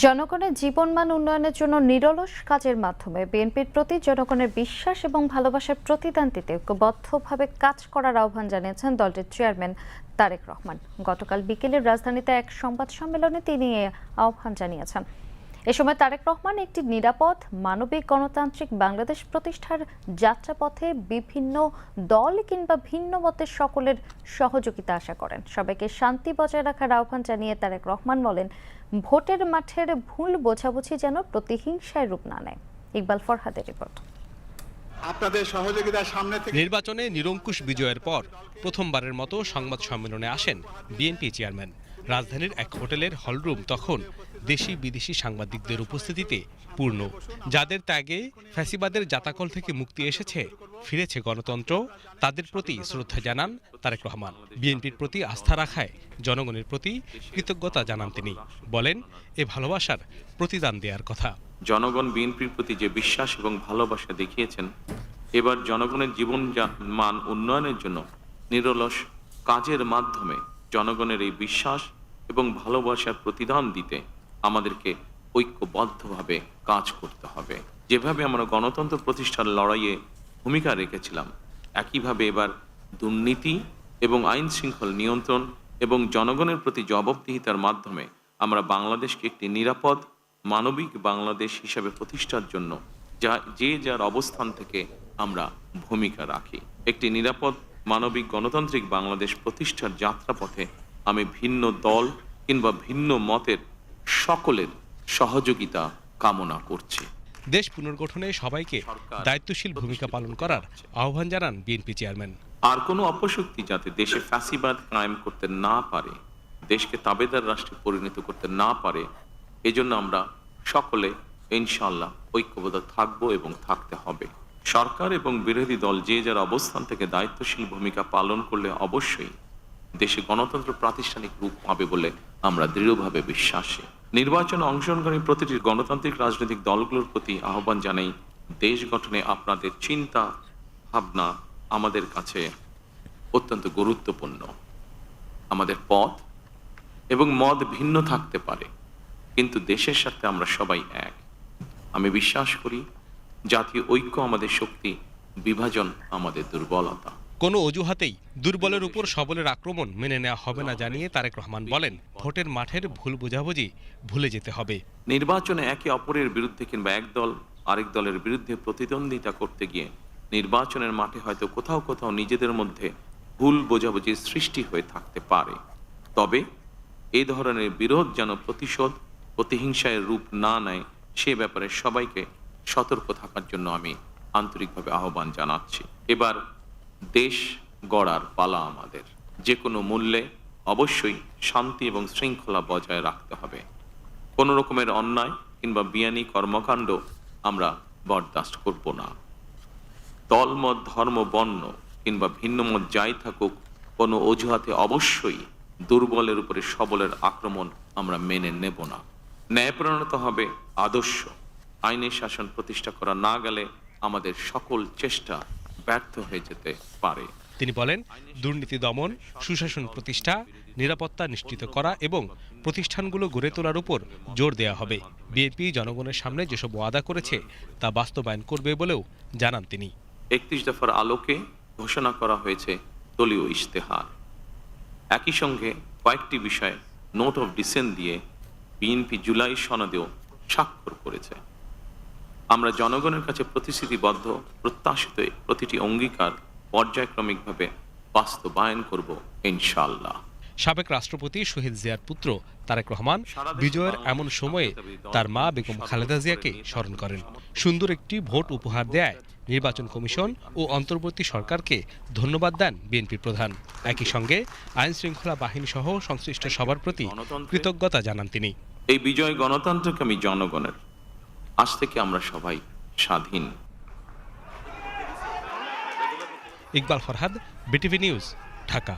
জনগণের জীবনমান উন্নয়নের জন্য নিরলস কাজের মাধ্যমে বিএনপির প্রতি জনগণের বিশ্বাস এবং ভালোবাসার প্রতিদান দিতে ঐক্যবদ্ধভাবে কাজ করার আহ্বান জানিয়েছেন দলটির চেয়ারম্যান তারেক রহমান। গতকাল বিকেলের রাজধানীতে এক সংবাদ সম্মেলনে তিনি আহ্বান জানিয়েছেন। এ সময় তারেক রহমান একটি নিরাপদ মানবিক গণতান্ত্রিক বাংলাদেশ প্রতিষ্ঠার যাত্রাপথে বিভিন্ন দল কিংবা ভিন্ন মতের সকলের সহযোগিতা আশা করেন। সবাইকে শান্তি বজায় রাখার আহ্বান জানিয়ে তারেক রহমান বলেন ভোটের মাঠের ভুল বোঝাবুঝি যেন প্রতিহিংসায় রূপ না নেয়। ইকবাল ফরহাদের রিপোর্ট। আপনাদের সামনে থেকে নির্বাচনে নিরঙ্কুশ বিজয়ের পর প্রথমবারের মতো সংবাদ সম্মেলনে আসেন বিএনপি চেয়ারম্যান। রাজধানীর এক হোটেলের হলরুম তখন দেশি বিদেশি সাংবাদিকদের উপস্থিতিতে পূর্ণ। যাদের ত্যাগে ফ্যাসিবাদের জাতাকল থেকে মুক্তি এসেছে, ফিরেছে গণতন্ত্র, তাদের প্রতি শ্রদ্ধা জানান তারেক রহমান। বিএনপির প্রতি আস্থা রাখায় জনগণের প্রতি কৃতজ্ঞতা জানান তিনি। বলেন, এ ভালোবাসার প্রতিদান দেওয়ার কথা। জনগণ বিএনপির প্রতি যে বিশ্বাস এবং ভালোবাসা দেখিয়েছেন, এবার জনগণের জীবন মান উন্নয়নের জন্য নিরলস কাজের মাধ্যমে জনগণের এই বিশ্বাস এবং ভালোবাসার প্রতিদান দিতে আমাদেরকে ঐক্যবদ্ধভাবে কাজ করতে হবে। যেভাবে আমরা গণতন্ত্র প্রতিষ্ঠার লড়াইয়ে ভূমিকা রেখেছিলাম, একইভাবে এবার দুর্নীতি এবং আইন শৃঙ্খল নিয়ন্ত্রণ এবং জনগণের প্রতি জবাবদিহিতার মাধ্যমে আমরা বাংলাদেশকে একটি নিরাপদ, মানবিক বাংলাদেশ হিসাবে প্রতিষ্ঠার জন্য যা, যে যার অবস্থান থেকে আমরা ভূমিকা রাখি। একটি নিরাপদ মানবিক গণতান্ত্রিক বাংলাদেশ প্রতিষ্ঠার যাত্রাপথে আমি ভিন্ন দল কিংবা ভিন্ন মতের সকলের সহযোগিতা কামনা করছি। দেশ পুনর্গঠনে সবাইকে দায়িত্বশীল ভূমিকা পালন করার আহ্বান জানান বিএনপি চেয়ারম্যান। আর কোনো অপশক্তি যাতে দেশে ফ্যাসিবাদ কায়েম করতে না পারে দেশকে তাবেদার রাষ্ট্রে পরিণত করতে না পারে এজন্য আমরা সকলে ইনশাল্লাহ ঐক্যবদ্ধ থাকব এবং থাকতে হবে। সরকার এবং বিরোধী দল যে যার অবস্থান থেকে দায়িত্বশীল ভূমিকা পালন করলে অবশ্যই দেশে গণতন্ত্র প্রাতিষ্ঠানিক রূপ পাবে বলে আমরা দৃঢ়ভাবে বিশ্বাসী। নির্বাচনে অংশগ্রহণকারী প্রতিটি গণতান্ত্রিক রাজনৈতিক দলগুলোর প্রতি আহ্বান জানাই, দেশ গঠনে আপনাদের চিন্তা, ভাবনা আমাদের কাছে অত্যন্ত গুরুত্বপূর্ণ। আমাদের পথ এবং মত ভিন্ন থাকতে পারে, কিন্তু দেশের সাথে আমরা সবাই এক। আমি বিশ্বাস করি জাতীয় ঐক্য আমাদের শক্তি বিভাজন আমাদের দুর্বলতা। কোনো অজুহাতেই দুর্বলের উপর সবলের আক্রমণ মেনে নেওয়া হবে না জানিয়ে তারেক রহমান বলেন ভোটের মাঠের ভুল বোঝাবুঝি ভুলে যেতে হবে। নির্বাচনে একে অপরের বিরুদ্ধে কিংবা এক দল আরেক দলের বিরুদ্ধে প্রতিদ্বন্দ্বিতা করতে গিয়ে নির্বাচনের মাঠে হয়তো কোথাও কোথাও নিজেদের মধ্যে ভুল বোঝাবুঝির সৃষ্টি হয়ে থাকতে পারে। তবে এই ধরনের বিরোধ যেন প্রতিশোধ প্রতিহিংসায় রূপ না নেয় সে ব্যাপারে সবাইকে সতর্ক থাকার জন্য আমি আন্তরিকভাবে আহ্বান জানাচ্ছি। এবার দেশ গড়ার পালা আমাদের। যে কোনো মূল্যে অবশ্যই শান্তি এবং শৃঙ্খলা বজায় রাখতে হবে। কোনো রকমের অন্যায় কিংবা বিয়ানি কর্মকাণ্ড আমরা বরদাস্ত করব না। দলমত ধর্ম, বর্ণ কিংবা ভিন্ন মত যাই থাকুক, কোনো অজুহাতে অবশ্যই দুর্বলের উপরে সবলের আক্রমণ আমরা মেনে নেব না। ন্যায়প্রণত হবে আদর্শ। আইনের শাসন প্রতিষ্ঠা করা না গেলে আমাদের সকল চেষ্টা ব্যর্থ হয়ে যেতে পারে। তিনি বলেন দুর্নীতি দমন সুশাসন প্রতিষ্ঠা নিরাপত্তা নিশ্চিত করা এবং প্রতিষ্ঠানগুলো গড়ে তোলার উপর জোর দেওয়া হবে। বিএনপি জনগণের সামনে যেসব ওয়াদা করেছে তা বাস্তবায়ন করবে বলেও জানান তিনি। একত্রিশ দফার আলোকে ঘোষণা করা হয়েছে দলীয় ইশতেহার। একই সঙ্গে কয়েকটি বিষয়ে নোট অফ ডিসেন্ট দিয়ে বিএনপি জুলাই সনদেও স্বাক্ষর করেছে। আমরা জনগণের কাছে প্রতিশ্রুতিবদ্ধ প্রত্যাশিত প্রতিটি অঙ্গীকার পর্যায়ক্রমিকভাবে বাস্তবায়ন করব ইনশাল্লাহ সাবেক রাষ্ট্রপতি শহীদ জিয়ার পুত্র তারেক রহমান বিজয়ের এমন সময়ে তার মা বেগম খালেদা জিয়াকে স্মরণ করেন। সুন্দর একটি ভোট উপহার দেয় নির্বাচন কমিশন ও অন্তর্বর্তী সরকারকে ধন্যবাদ দেন বিএনপি প্রধান। একই সঙ্গে আইন শৃঙ্খলা বাহিনী সহ সংশ্লিষ্ট সবার প্রতি কৃতজ্ঞতা জানান তিনি। এই বিজয় গণতন্ত্রকামী জনগণের আজ থেকে আমরা সবাই স্বাধীন। Iqbal Farhad BTV news Dhaka.